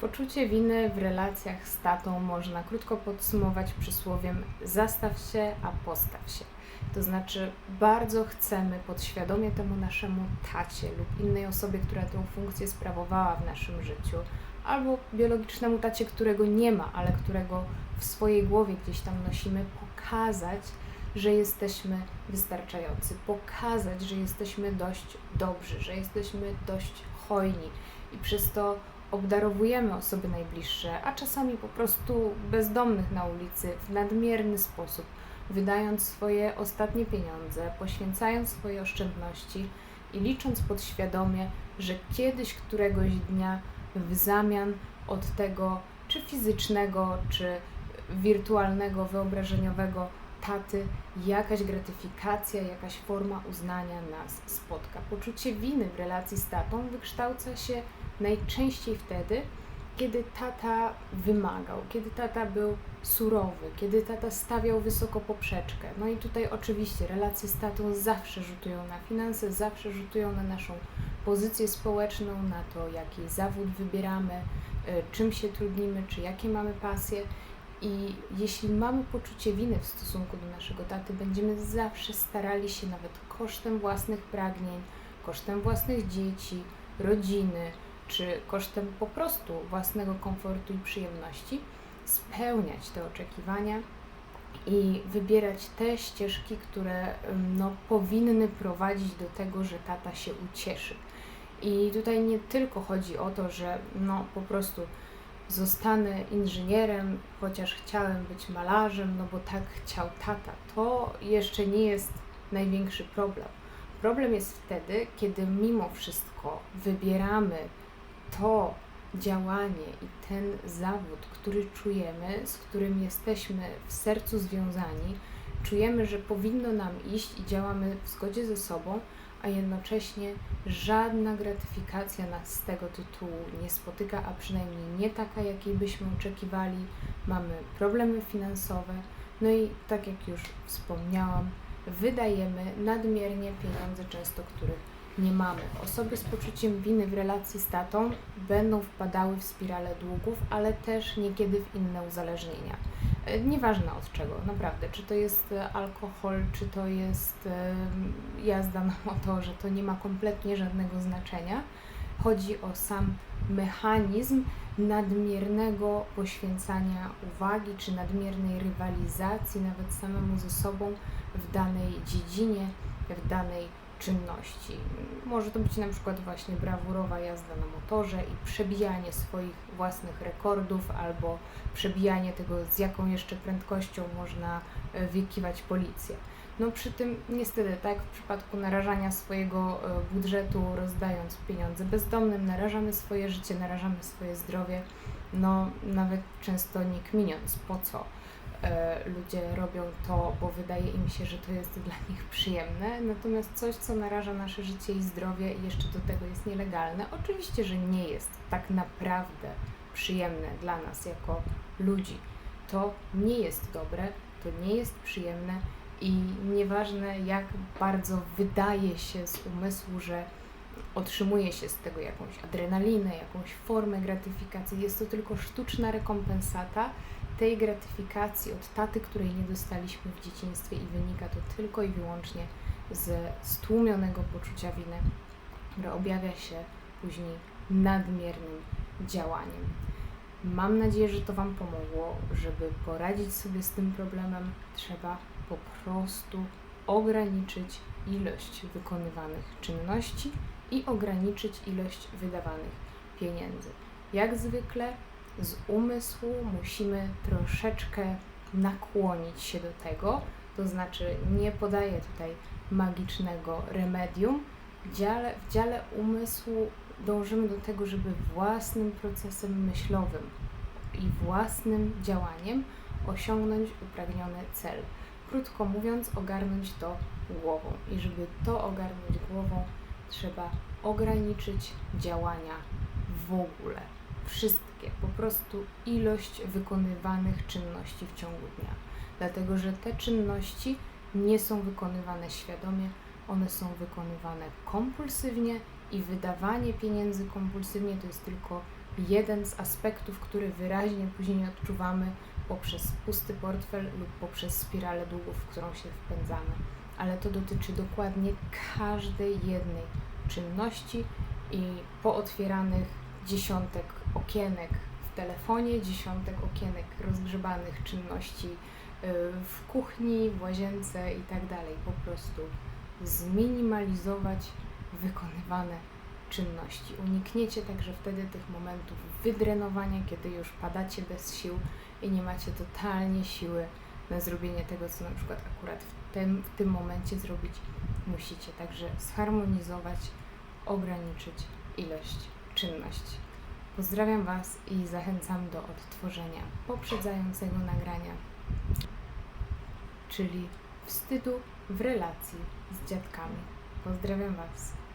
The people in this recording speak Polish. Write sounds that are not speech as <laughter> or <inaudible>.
Poczucie winy w relacjach z tatą można krótko podsumować przysłowiem zastaw się, a postaw się. To znaczy, bardzo chcemy podświadomie temu naszemu tacie lub innej osobie, która tę funkcję sprawowała w naszym życiu, albo biologicznemu tacie, którego nie ma, ale którego w swojej głowie gdzieś tam nosimy, pokazać, że jesteśmy wystarczający, pokazać, że jesteśmy dość dobrzy, że jesteśmy dość hojni i przez to obdarowujemy osoby najbliższe, a czasami po prostu bezdomnych na ulicy w nadmierny sposób, wydając swoje ostatnie pieniądze, poświęcając swoje oszczędności i licząc podświadomie, że kiedyś któregoś dnia w zamian od tego, czy fizycznego, czy wirtualnego, wyobrażeniowego taty, jakaś gratyfikacja, jakaś forma uznania nas spotka. Poczucie winy w relacji z tatą wykształca się najczęściej wtedy, kiedy tata wymagał, kiedy tata był surowy, kiedy tata stawiał wysoko poprzeczkę. No i tutaj oczywiście relacje z tatą zawsze rzutują na finanse, zawsze rzutują na naszą pozycję społeczną, na to, jaki zawód wybieramy, y, czym się trudnimy, czy jakie mamy pasje. I jeśli mamy poczucie winy w stosunku do naszego taty, będziemy zawsze starali się nawet kosztem własnych pragnień, kosztem własnych dzieci, rodziny, czy kosztem po prostu własnego komfortu i przyjemności spełniać te oczekiwania i wybierać te ścieżki, które no, powinny prowadzić do tego, że tata się ucieszy. I tutaj nie tylko chodzi o to, że no, po prostu zostanę inżynierem, chociaż chciałem być malarzem, no bo tak chciał tata. To jeszcze nie jest największy problem. Problem jest wtedy, kiedy mimo wszystko wybieramy to działanie i ten zawód, który czujemy, z którym jesteśmy w sercu związani, czujemy, że powinno nam iść i działamy w zgodzie ze sobą, a jednocześnie żadna gratyfikacja nas z tego tytułu nie spotyka, a przynajmniej nie taka, jakiej byśmy oczekiwali. Mamy problemy finansowe, no i tak jak już wspomniałam, wydajemy nadmiernie pieniądze, często których nie mamy. Osoby z poczuciem winy w relacji z tatą będą wpadały w spirale długów, ale też niekiedy w inne uzależnienia. E, nieważne od czego, naprawdę. Czy to jest e, alkohol, czy to jest jazda na motorze, to nie ma kompletnie żadnego znaczenia. Chodzi o sam mechanizm nadmiernego poświęcania uwagi, czy nadmiernej rywalizacji nawet samemu ze sobą w danej dziedzinie, w danej czynności. Może to być na przykład właśnie brawurowa jazda na motorze i przebijanie swoich własnych rekordów, albo przebijanie tego, z jaką jeszcze prędkością można e, wykiwać policję. No przy tym niestety, tak w przypadku narażania swojego e, budżetu, rozdając pieniądze bezdomnym, narażamy swoje życie, narażamy swoje zdrowie, no nawet często nie kminiąc po co ludzie robią to, bo wydaje im się, że to jest dla <laughs> nich przyjemne, natomiast coś, co naraża nasze życie i zdrowie jeszcze do tego jest nielegalne, oczywiście, że nie jest tak naprawdę przyjemne dla nas jako ludzi. To nie jest dobre, to nie jest przyjemne i nieważne jak bardzo wydaje się z umysłu, że otrzymuje się z tego jakąś adrenalinę, jakąś formę gratyfikacji, jest to tylko sztuczna rekompensata, tej gratyfikacji od taty, której nie dostaliśmy w dzieciństwie i wynika to tylko i wyłącznie z stłumionego poczucia winy, które objawia się później nadmiernym działaniem. Mam nadzieję, że to Wam pomogło. Żeby poradzić sobie z tym problemem, trzeba po prostu ograniczyć ilość wykonywanych czynności i ograniczyć ilość wydawanych pieniędzy. Jak zwykle z umysłu musimy troszeczkę nakłonić się do tego, to znaczy nie podaję tutaj magicznego remedium. W dziale, w dziale umysłu dążymy do tego, żeby własnym procesem myślowym i własnym działaniem osiągnąć upragniony cel. Krótko mówiąc, ogarnąć to głową. I żeby to ogarnąć głową, trzeba ograniczyć działania w ogóle. Wszystkie po prostu ilość wykonywanych czynności w ciągu dnia. Dlatego, że te czynności nie są wykonywane świadomie, one są wykonywane kompulsywnie i wydawanie pieniędzy kompulsywnie to jest tylko jeden z aspektów, który wyraźnie później odczuwamy poprzez pusty portfel lub poprzez spiralę długów, w którą się wpędzamy. Ale to dotyczy dokładnie każdej jednej czynności i pootwieranych dziesiątek okienek w telefonie, dziesiątek okienek rozgrzebanych czynności y, w kuchni, w łazience i tak dalej. Po prostu zminimalizować wykonywane czynności. Unikniecie także wtedy tych momentów wydrenowania, kiedy już padacie bez sił i nie macie totalnie siły na zrobienie tego, co na przykład akurat w tym, w tym momencie zrobić musicie. Także zharmonizować, ograniczyć ilość czynności. Pozdrawiam Was i zachęcam do odtworzenia poprzedzającego nagrania, czyli wstydu w relacji z dziadkami. Pozdrawiam Was.